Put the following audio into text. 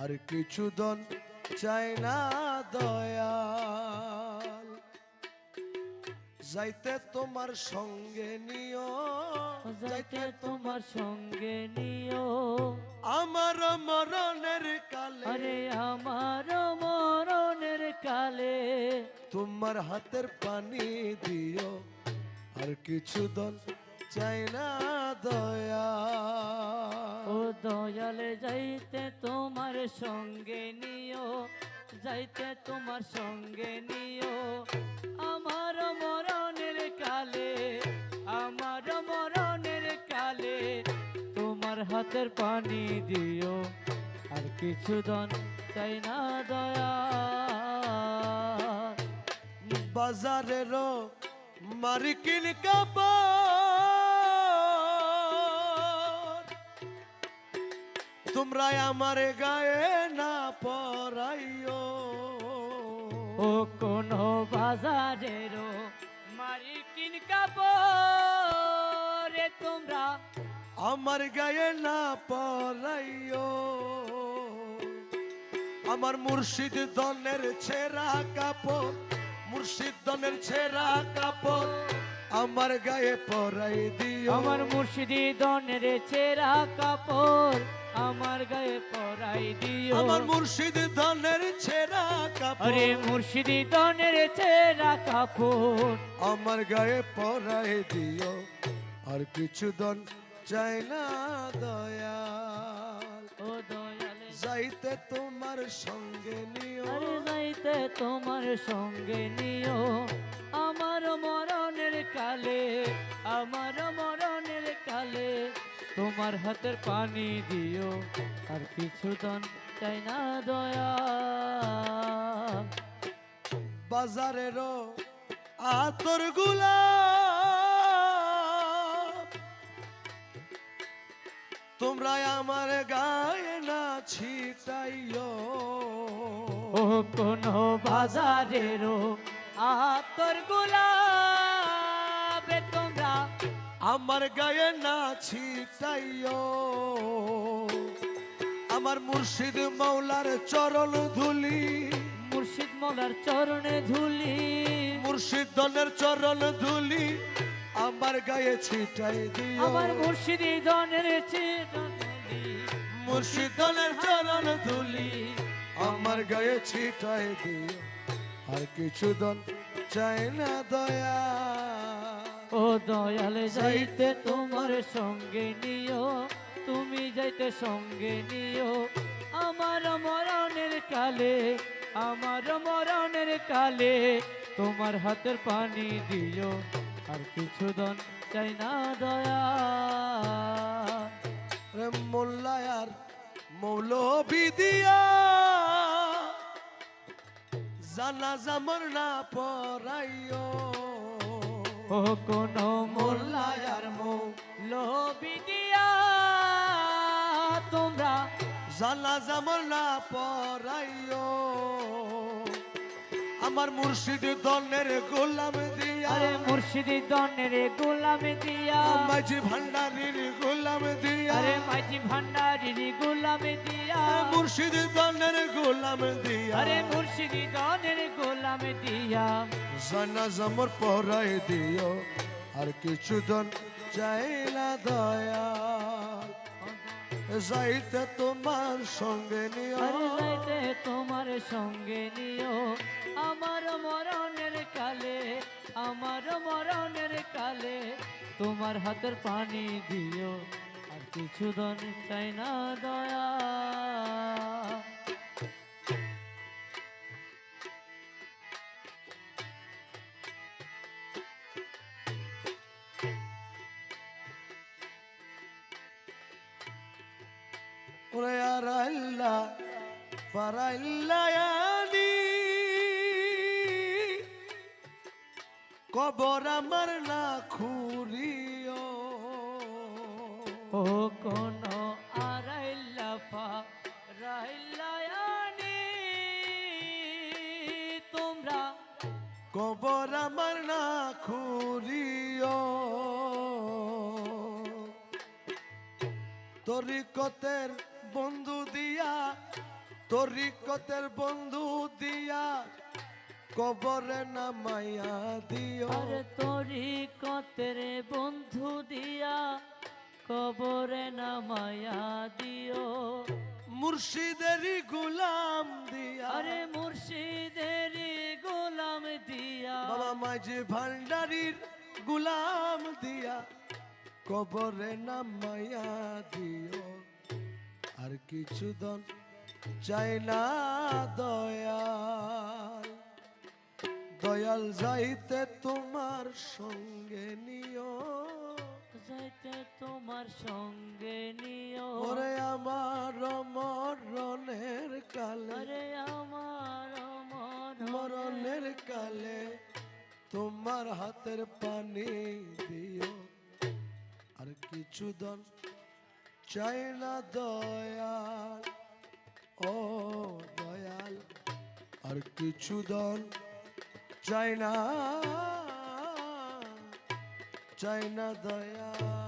আর কিছু দন চাই না দয়াল। যাইতে তোমার সঙ্গে নিও যাইতে তোমার সঙ্গে নিও। আমার মরণের কালে আরে আমার মরণের কালে। তোমার হাতের পানি দিও আর কিছু দন চাই না দয়া দয়ালে যাইতে তোমার সঙ্গে নিও, যাইতে তোমার সঙ্গে নিও। আমার মরণের কালে, আমার মরণের কালে তোমার হাতের পানি দিও। আর কিছু দন চাই না দয়া। বাজারেরও মার্কিন কাপড় তোমরা আমার গায়ে না পরাইও। ও কোন বাজারেরও মারিকিন কাপড়ে তোমরা আমার গায়ে না পরাইও। আমার মুর্শিদ দনের ছেঁড়া কাপড় মুর্শিদ দনের ছেঁড়া কাপড় আমার গায়ে পরাই দিও। আমার মুর্শিদি দনের চেরা কাপড় আমার গায়ে পরাই দিও। আমার মুর্শিদ দনের ছেঁড়া কাপড়। আরে মুর্শিদি দনের চেরা কাপড়। আমার গায়ে পরাই দিও। আর কিছু দন চাই না দয়াল। ও দয়ালে। যাইতে তোমার সঙ্গে নিও। আরে যাইতে তোমার সঙ্গে নিও। আমার মরণের কালে আমার মরণের কালে তোমার হাতের পানি দিও আর কিছু দন চাই না দয়া। বাজারেরও আতরগুলা তোমরা আমার গায়ে না ছিটাইও ও কোন বাজারেরও আতর তোমরা আমার গায়ে না ছিটাইও। আমার মুর্শিদ মৌলার চরণ ধুলি। মুর্শিদ মৌলার চরণে ধুলি। মুর্শিদ দনের চরণ ধুলি আমার গায়ে ছিটাই দিও। আমার মুর্শিদি চিরধুলি মুর্শিদ দনের চরণ ধুলি আমার গায়ে ছিটাই দিও। আর কিছু দন চাই না দয়া। ও দয়ালে, যাইতে তোমার সঙ্গে নিও। তুমি যাইতে সঙ্গে নিও। আমার মরণের কালে, আমার মরণের কালে তোমার হাতের পানি দিও। আর কিছু দন চাই না দয়া রে মোল্লায়ার মৌলবি দিয়া জানা জামর না পরাইও। ও কোন মোল্লায়ার মো লোবি তোমরা জানা জামর না পরাইও। আমার মুর্শিদ দনের গোলাম দিয়া। আরে মুর্শিদি দনের গোলামে দিয়া। মাঝি ভান্ডারির গোলাম দিয়া। আরে মাঝি ভান্ডারির গোলামে দিয়া। মুর্শিদ দনের গোলাম দিয়া। আরে মুর্শিদি দনের গোলামে দিয়া। জানা জামর পরাই দিও আর কিছু দন চাইলা দয়া। যাইতে তোমার সঙ্গে নিও। যাইতে তোমার সঙ্গে নিও। আমার মরণের কালে আমার মরণের কালে তোমার হাতের পানি দিও। আর কিছু দন চাই না দয়া। ওরে আর আল্লাহ ফারাইল্লায়ানি কবর আমার না খুরিও ও কোন আরাইল্লা পা রাইল্লায়ানি তোমরা কবর আমার না খুরিও তরিকতের বন্ধু দিয়া তরিকতের বন্ধু দিয়া কবরে নামাইয়া দিও। আরে তোরি কতেরে বন্ধু দিয়া কবরে নামায়া দিও। মুর্শিদেরই গোলাম দিয়া। আরে মুর্শিদেরি গোলাম দিয়া। বাবা মাঝি ভান্ডারির গুলাম দিয়া কবরে নামাইয়া কিছু দন চাই না দয়াল। দয়াল যাইতে তোমার সঙ্গে নিও। যাইতে তোমার সঙ্গে নিও। ওরে আমার মরণের কালে। আরে আমার মরণের মরণের কালে। তোমার হাতের পানি দিও। আর কিছু দন চাই না দয়াল ও দয়াল আর কিছু দন চাই না চাই না দয়াল।